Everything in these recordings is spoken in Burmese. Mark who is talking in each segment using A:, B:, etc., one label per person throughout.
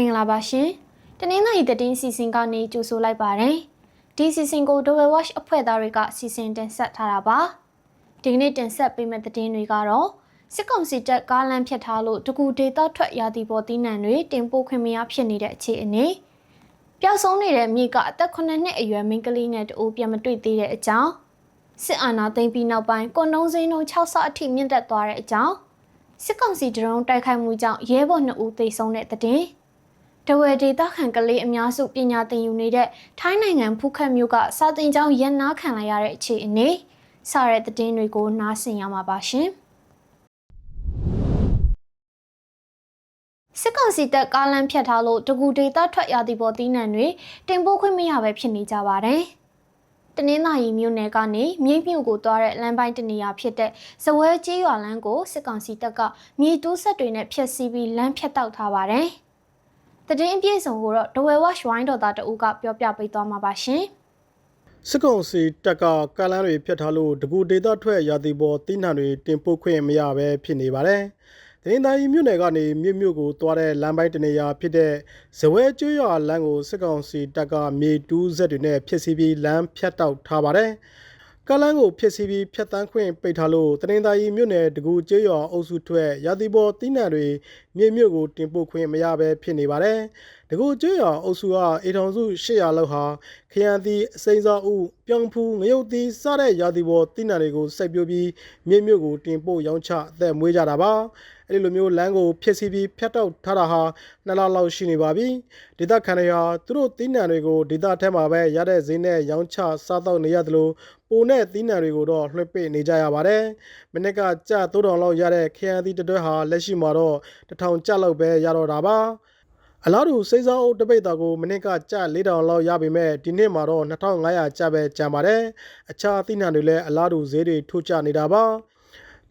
A: မင်္ဂလာပါရှင်တနင်္လာရီတည်င်းစီစဉ်ကနေကြိုဆိုလိုက်ပါတယ်ဒီစီစဉ်ကို Double Watch အဖွဲ့သားတွေကစီစဉ်တင်ဆက်ထားတာပါဒီကနေ့တင်ဆက်ပေးမယ့်သတင်းတွေကတော့စစ်ကောင်စီတပ်ကားလမ်းဖြတ်ထားလို့တကူဒေတာထွက်ရာသီပေါ်တီးနှံတွေတင်ပို့ခွင့်မရဖြစ်နေတဲ့အခြေအနေပျောက်ဆုံးနေတဲ့မြေကအသက်9နှစ်အရွယ်မိန်းကလေးငယ်တအိုးပြန်မတွေ့သေးတဲ့အကြောင်းစစ်အာဏာသိမ်းပြီးနောက်ပိုင်းကွန်တုံးစိမ်းလုံး6ဆအထိမြင့်တက်သွားတဲ့အကြောင်းစစ်ကောင်စီဒရုန်းတိုက်ခိုက်မှုကြောင့်ရဲဘော်2ဦးသေဆုံးတဲ့တဲ့တင် တဝယ်ဒေသခံကလေးအများစုပညာသင်ယူနေတဲ့ထိုင်းနိုင်ငံဖူးခက်မြို့ကစာသင်ကျောင်းရန်နာခံလိုက်ရတဲ့အခြေအနေစတဲ့သတင်းတွေကိုနားဆင်ရမှာပါရှင်စစ်ကောင်စီတပ်ကားလမ်းဖြတ်ထားလို့တကူဒေတာထွက်ရသည့်ပေါ်တီးနှံတွေတင်ပို့ခွင့်မရပဲဖြစ်နေကြပါတယ်။တနင်္သာရီမြို့နယ်ကနေမြိတ်မြို့ကိုသွားတဲ့လမ်းပိုင်းတနေရာဖြစ်တဲ့ဇဝဲကျေးရွာလမ်းကိုစစ်ကောင်စီတပ်ကမြေတိုးဆက်တွေနဲ့ဖျက်ဆီးပြီးလမ်းဖြတ်တောက်ထားပါတယ်။ တည်င်းအပြည့်စုံကိုတော့ဒဝဲဝက်ဝိုင်းတော်သားတဦးကပြောပြပေးသွားမှာပါရှင်။
B: စစ်ကောင်စီတပ်ကကားလမ်းတွေဖြတ်ထားလို့တကူဒေတာထွက်ရာသီပေါ်တိနှံတွေတင်ပို့ခွင့်မရပဲဖြစ်နေပါတယ်။ဒင်းသားကြီးမြို့နယ်ကနေမြို့မြို့ကိုသွားတဲ့လမ်းပိုင်းတနေရာဖြစ်တဲ့ဇဝဲကျွရွာလမ်းကိုစစ်ကောင်စီတပ်ကမြေတူးဆက်တွေနဲ့ဖျက်ဆီးပြီးလမ်းဖြတ်တောက်ထားပါတယ်။ ကားလမ်းကိုဖျက်ဆီးပြီးဖြတ်တန်းခွင့်ပိတ်ထားလို့တနင်္သာရီမြို့နယ်တကူကျွရွာအုပ်စုထွက်ရာသီပေါ်တိနှံတွေမြေမြို့ကိုတင်ပို့ခွင့်မရပဲဖြစ်နေပါတယ်။တကူကျွရွာအုပ်စုကအေထောင်စု800လောက်ဟာခရမ်းသီးအစိမ်းစားဥပြောင်ဖူးငရုတ်သီးစတဲ့ရာသီပေါ်တိနှံတွေကိုစိုက်ပျိုးပြီးမြေမြို့ကိုတင်ပို့ရောင်းချအသက်မွေးကြတာပါ။ အဲဒီလိုမျိုးလမ်းကိုဖျက်ဆီးပြီးဖျက်တောက်ထားတာဟာနှစ်လလောက်ရှိနေပါပြီ။ဒေသခံတွေဟာသူတို့တိနှံတွေကိုဒေသထဲမှာပဲရတဲ့ဈေးနဲ့ရောင်းချစားတော့နေရတယ်လို့ပိုနဲ့သီးနှံတွေကိုတော့လွှဲပစ်နေကြရပါတယ်။မနစ်ကကြ3000လောက်ရတဲ့ခရမ်းသီးတစ်တွဲဟာလက်ရှိမှာတော့1000ကျပ်လောက်ပဲရတော့တာပါ။အလားတူစိတ်စောအုပ်တပိတ်တာကိုမနစ်ကကြ4000လောက်ရပေမဲ့ဒီနှစ်မှာတော့2500ကျပ်ပဲကျန်ပါတယ်။အခြားအသီးနှံတွေလည်းအလားတူဈေးတွေထိုးကျနေတာပါ။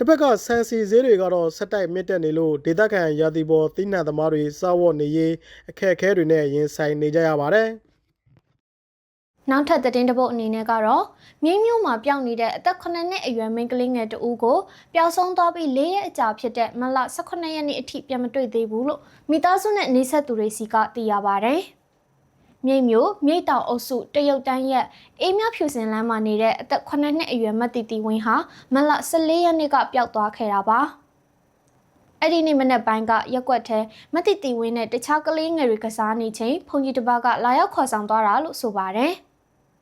B: တစ်ဖက်ကဆန်စီဈေးတွေကတော့ဆက်တိုက်မြင့်တက်နေလို့ဒေသခံရာသီပေါ်သီးနှံသမားတွေစားဝတ်နေရေးအခက်အခဲတွေနဲ့ရင်ဆိုင်နေကြရပါတယ်။
A: နောက်ထပ်သတင်းတစ်ပုဒ်အနေနဲ့ကတော့မြိတ်မြို့မှာပျောက်နေတဲ့အသက်9နှစ်အရွယ်မိန်းကလေးငယ်တဦးကိုပျောက်ဆုံးသွားပြီး၄ရက်အကြာဖြစ်တဲ့မလ18ရက်နေ့အထိပြန်မတွေ့သေးဘူးလို့မိသားစုနဲ့နေဆက်သူတွေစီကသိရပါဗျ။ မြိတ်မြို့မြိတ်တောင်အုပ်စုတရုတ်တန်းရက်အေးမြဖြူစင်လမ်းမှာနေတဲ့အသက်9နှစ်အရွယ်မတီတီဝင်းဟာမလ14ရက်နေ့ကပျောက်သွားခဲ့တာပါ။အဲ့ဒီနေ့မနေ့ပိုင်းကရက်ွက်ထဲမတိတီဝင်းနဲ့တခြားကလေးငယ်တွေကစားနေချိန်ဖုန်ကြီးတစ်ပါးကလာရောက်ခေါ်ဆောင်သွားတာလို့ဆိုပါတယ်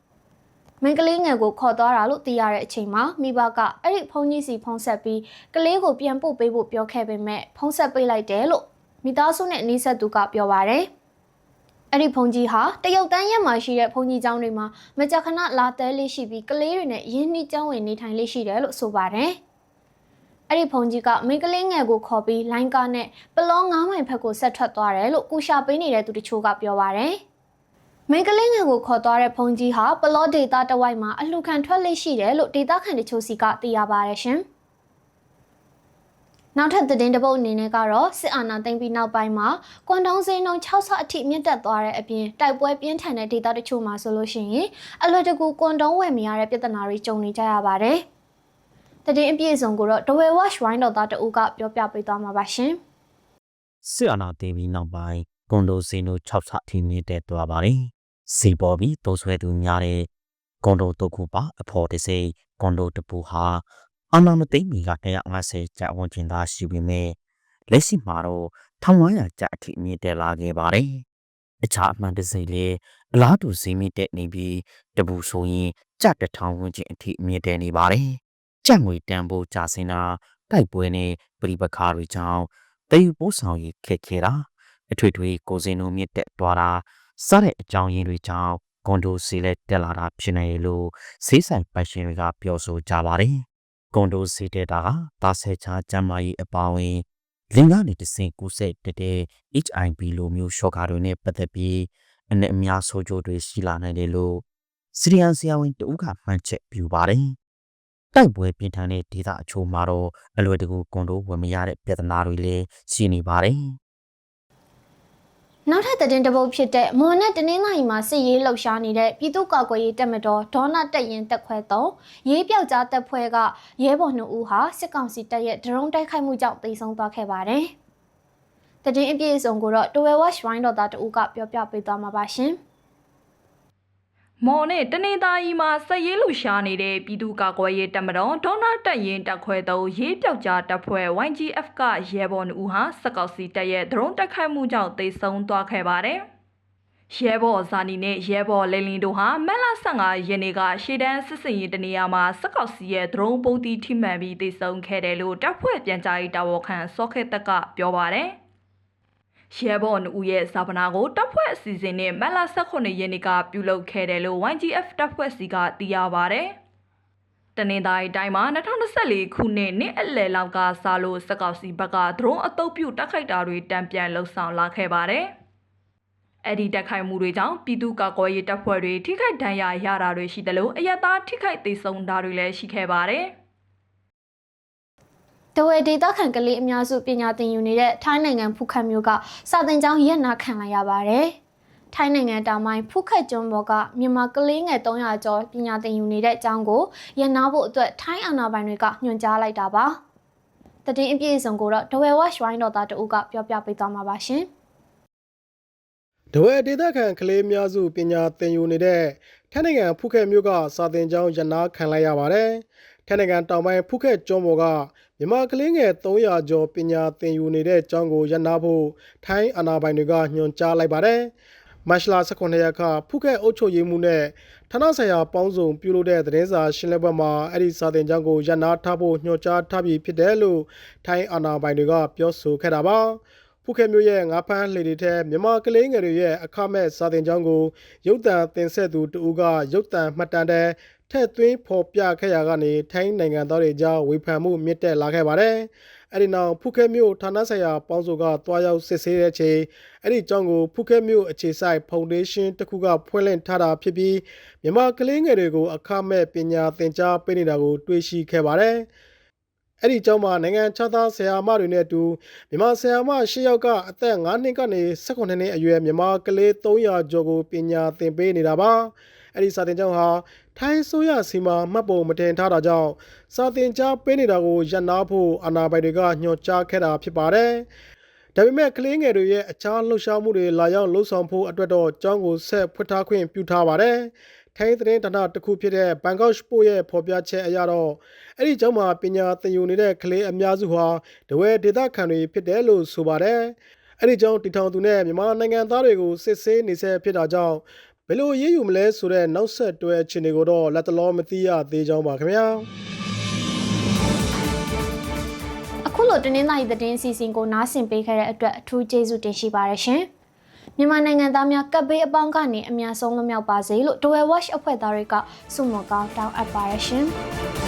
A: ။မင်းကလေးငယ်ကိုခေါ်သွားတာလို့သိရတဲ့အချိန်မှာမိဘကအဲ့ဒီဖုန်းကြီးစီဖုန်းဆက်ပြီးကလေးကိုပြန်ပို့ပေးဖို့ပြောခဲ့ပေမဲ့ဖုန်းဆက်ပေးလိုက်တယ်လို့မိသားစုနဲ့နှီးဆက်သူကပြောပါတယ်။ အဲ့ဒီဖုန်းကြီးဟာတရုတ်တန်းရက်မှာရှိတဲ့ဖုန်းကြီးကျောင်းတွေမှာမကြခဏလာတဲလေးရှိပြီးကလေးတွေနဲ့ရင်းနှီးကျောင်းဝင်နေထိုင်လေးရှိတယ်လို့ဆိုပါတယ်။အဲ့ဒီဖုန်ကြီးကမိန်းကလေးငယ်ကိုခေါ်ပြီးလိုင်းကားနဲ့ပလော9မိုင်ဖက်ကိုဆက်ထွက်သွားတယ်လို့ကူရှာပေးနေတဲ့သူတချို့ကပြောပါရယ်။မိန်းကလေးငယ်ကိုခေါ်သွားတဲ့ဖုန်ကြီးဟာပလောဒေတာတဝိုက်မှာအလှခံထွက်လေးရှိတယ်လို့ဒေတာခံတချို့စီကသိရပါရရှင်။ နောက်ထပ်သတင်းတစ်ပုဒ်အနေနဲ့ကတော့စစ်အာဏာသိမ်းပြီးနောက်ပိုင်းမှာကွမ်တုံးစင်းနှုန်း6ဆအထိမြင့်တက်သွားတဲ့အပြင်တိုက်ပွဲပြင်းထန်တဲ့ဒေတာတချို့မှာဆိုလို့ရှိရင်အလွယ်တကူကွမ်တုံးဝယ်မရတဲ့ပြဿနာတွေကြုံနေကြရပါတယ်။တည်င်းအပြည့်စုံကိုတော့ The Way Watch ဝိုင်းတော်သားတဦးကပြောပြပေးသွားမှာပါရှင်။
C: စစ်အာဏာသိမ်းပြီးနောက်ပိုင်းကွန်ဒိုစင်တို့6ဆထိမြင့်တက်သွားပါတယ်။စီပေါ်ပြီးတိုးဆွဲသူများတဲ့ကွန်ဒိုတုတ်ခုပါအဖို့တစိကွန်ဒိုတပူဟာ အာဏာမသိမ်းမီက150ကျပ်ဝန်းကျင်သားရှိပေမဲ့လက်ရှိမှာတော့1500ကျပ်အထိမြင့်တက်လာခဲ့ပါတယ်။အခြားအမှန်တစိလေအလားတူဈေးမြင့်တက်နေပြီးတပူဆိုရင်ကျပ်တစ်ထောင်ဝန်းကျင်အထိမြင့်တက်နေပါတယ်။ကြက်ငွေတန်ဖိုးကျဆင်းတာတိုက်ပွဲနဲ့ပြည်ပခါတွေကြောင့်တည်ယူပို့ဆောင်ရေးခက်ခဲတာအထွေထွေကိုစင်တို့မြင့်တက်သွားတာစတဲ့အကြောင်းရင်းတွေကြောင့်ကွန်ဒိုစီလက်တက်လာတာဖြစ်နေလို့ဈေးဆိုင်ပိုင်ရှင်တွေကပြောဆိုကြပါတယ်။ ကွန်ဒိုစီတက်တာကတာဆဲချာကျမ်းမာရေးအပါအဝင်လင်ကနေတဆင့်ကူးဆက်တက်တဲ့ HIV လိုမျိုးရှော့ကာတွေနဲ့ပတ်သက်ပြီးအနည်းအများဆိုးကျိုးတွေရှိလာနိုင်တယ်လို့စီရီယန်ဆရာဝန်တဦးကမှန်ချက်ပြပါတယ်။တိုက်ပွဲပြင်းထန်တဲ့ဒေသအချို့မှာတော့အလွယ်တကူကွန်ဒိုဝင်မရတဲ့ပြဿနာတွေလည်းရှိနေပါတယ်။
A: နောက်ထပ်သတင်းတစ်ပုဒ်ဖြစ်တဲ့မွန်နဲ့တနင်္လာရီမှာစစ်ရေးလှုပ်ရှားနေတဲ့ပြည်သူ့ကာကွယ်ရေးတပ်မတော်ဒေါနာတက်ရင်တက်ခွဲ3ရေးပြောက်ကြားတပ်ဖွဲ့ကရဲဘော်2ဦးဟာစစ်ကောင်စီတပ်ရဲ့ဒရုန်းတိုက်ခိုက်မှုကြောင့်တိုက်ဆုံသွားခဲ့ပါတယ်။တည်င်းအပြည့်အစုံကိုတော့ Tower Watch Wine တော်သားတဦးကပြောပြပေးသွားမှာပါရှင်။
D: မော်နဲ့တနေသားကြီးမှာစက်ရေးလူရှာနေတဲ့ပြည်သူ့ကာကွယ်ရေးတပ်မတော်ဒေါနာတက်ရင်တပ်ခွဲသုံးရေးပြောက်ကြားတပ်ဖွဲ့ YGF ကရဲဘော်နှူဟာစက်ကောက်စီတပ်ရဲ့ဒရုန်းတိုက်ခိုက်မှုကြောင့်သေဆုံးသွားခဲ့ပါတယ်။ရဲဘော်ဇာနီနဲ့ရဲဘော်လိန်လင်းတို့ဟာမက်လာ15ရက်နေ့ကရှေ့တန်းစစ်စင်ရေးတနေရာမှာစက်ကောက်စီရဲ့ဒရုန်းပုံတီထိမှန်ပြီးသေဆုံးခဲ့တယ်လို့တပ်ဖွဲ့ပြန်ကြားရေးတာဝန်ခံစောခဲတက်ကပြောပါတယ်။ ရဲဘော်နှဦးရဲ့ဇာပနာကိုတပ်ဖွဲ့အစီအစဉ်နဲ့မက်လာ18ရက်နေ့ကပြုလုပ်ခဲ့တယ်လို့ YGF တပ်ဖွဲ့စီကသိရပါဗျ။တနင်္သာရီတိုင်းမှာ2024ခုနှစ်နှစ်အလယ်လောက်ကစလို့စက်ကောက်စီဘက်ကဒရုန်းအုပ်ပြုတိုက်ခိုက်တာတွေတံပြန်လှုပ်ဆောင်လာခဲ့ပါတယ်။အဲ့ဒီတိုက်ခိုက်မှုတွေကြောင့်ပြည်သူ့ကာကွယ်ရေးတပ်ဖွဲ့တွေထိခိုက်ဒဏ်ရာရတာတွေရှိတယ်လို့အယက်သားထိခိုက်သေးဆုံးတာတွေလည်းရှိခဲ့ပါတယ်။
A: တဝဲဒေတာခန်ကလေးအများစုပညာသင်ယူနေတဲ့ထိုင်းနိုင်ငံဖူခတ်မြို့ကစာသင်ကျောင်းရက်နာခံလိုက်ရပါတယ်။ထိုင်းနိုင်ငံတောင်ပိုင်းဖူခတ်ကျွန်းပေါ်ကမြန်မာကလေးငယ်300ကျော်ပညာသင်ယူနေတဲ့အကျောင်းကိုရက်နာဖို့အတွက်ထိုင်းအာဏာပိုင်တွေကညွှန်ကြားလိုက်တာပါ။တည်င်းအပြည့်အစုံကိုတော့ဒဝဲဝက်ဝိုင်းတော်သားတဦးကပြောပြပေးသွားမှာပါရှင်။
B: တဝဲဒေသခံကလေးများစုပညာသင်ယူနေတဲ့ထိုင်းနိုင်ငံဖူးခဲမြို့ကစာသင်ကျောင်းရနာခံလိုက်ရပါတယ်။ ထိုင်းနိုင်ငံတောင်ပိုင်းဖူးခဲကျွန်းပေါ်ကမြန်မာကလေးငယ်300ကျော်ပညာသင်ယူနေတဲ့ကျောင်းကိုရနာဖို့ထိုင်းအာဏာပိုင်တွေကညွှန်ကြားလိုက်ပါတယ်။မတ်လ18ရက်ကဖူးခဲအုပ်ချုပ်ရေးမှုနဲ့ဌာနဆိုင်ရာပေါင်းစုံပြုလုပ်တဲ့သတင်းစာရှင်းလင်းပွဲမှာအဲ့ဒီစာသင်ကျောင်းကိုရနာထားဖို့ညွှန်ကြားထားပြီးဖြစ်တယ်လို့ထိုင်းအာဏာပိုင်တွေကပြောဆိုခဲ့တာပါ။ဖုခဲမျိုးရဲ့ငါးဖမ်းလှေတွေထဲမြန်မာကလေးငယ်တွေရဲ့အခမဲ့စာသင်ကျောင်းကိုရုပ်တံတင်ဆက်သူတူကရုပ်တံမှတ်တမ်းတဲ့ ထက်သွင်းဖော်ပြခဲ့ရကနေထိုင်းနိုင်ငံသားတွေကြားဝေဖန်မှုမြင့်တက်လာခဲ့ပါတယ်။အဲဒီနောက်ဖုခဲမျိုးဌာနဆိုင်ရာပေါင်းစုကတွားရောက်စစ်ဆေးတဲ့အချိန်အဲ့ဒီကျောင်းကိုဖုခဲမျိုးအခြေဆိုင်ဖောင်ဒေးရှင်းတစ်ခုကဖွင့်လှစ်ထားတာဖြစ်ပြီးမြန်မာကလေးငယ်တွေကိုအခမဲ့ပညာသင်ကြားပေးနေတာကိုတွေ့ရှိခဲ့ပါတယ်။အဲ့ဒီကျောင်းမှာနိုင်ငံခြားသားဆရာမတွေနဲ့အတူမြန်မာဆရာမ၈ယောက်ကအသက်9နှစ်ကနေ18နှစ်အရွယ်မြန်မာကလေး300ကျော်ကိုပညာသင်ပေးနေတာပါအဲ့ဒီစာသင်ကျောင်းဟာ ထိုင်းဆိုရစီမှာမှတ်ပုံမတင်ထားတာကြောင့်စာသင်ကြားပေးနေတာကိုရပ်နာဖို့အာဏာပိုင်တွေကညွှန်ကြားခဲ့တာဖြစ်ပါတယ်ဒါပေမဲ့ကလေးငယ်တွေရဲ့အခြားလှုပ်ရှားမှုတွေလာရောက်လှုပ်ဆောင်ဖို့အတွက်တော့ကျောင်းကိုဆက်ဖွင့်ထားခွင့်ပြုထားပါတယ်။ထိုင်းသတင်းဌာနတစ်ခုဖြစ်တဲ့ဘန်ကောက်ပို့ရဲ့ဖော်ပြချက်အရတော့အဲ့ဒီကျောင်းမှာပညာသင်ယူနေတဲ့ကလေးအများစုဟာတဝဲဒေသခံတွေဖြစ်တယ်လို့ဆိုပါတယ်။အဲ့ဒီကျောင်းတီထောင်သူနဲ့မြန်မာနိုင်ငံသားတွေကိုစစ်ဆေးနေဆဲဖြစ်တာကြောင့် ဘယ်လိုရေးယူမလဲဆိုတဲ့နောက်ဆက်တွဲအခြေအနေကိုတော့လက်တလောမသိရသေးကြောင်းပါခင်ဗျာ။
A: အခုလိုတင်းနှင်းသားရီသတင်းအစီအစဉ်ကိုနားဆင်ပေးခဲ့တဲ့အတွက်အထူးကျေးဇူးတင်ရှိပါတယ်ရှင်။မြန်မာနိုင်ငံသားများကပ်ဘေးအပေါင်းကနေအများဆုံးလွတ်မြောက်ပါစေလို့ Dwell Watch အဖွဲ့သားတွေကဆုမွန်ကောင်းတောင်းအပ်ပါတယ်ရှင်။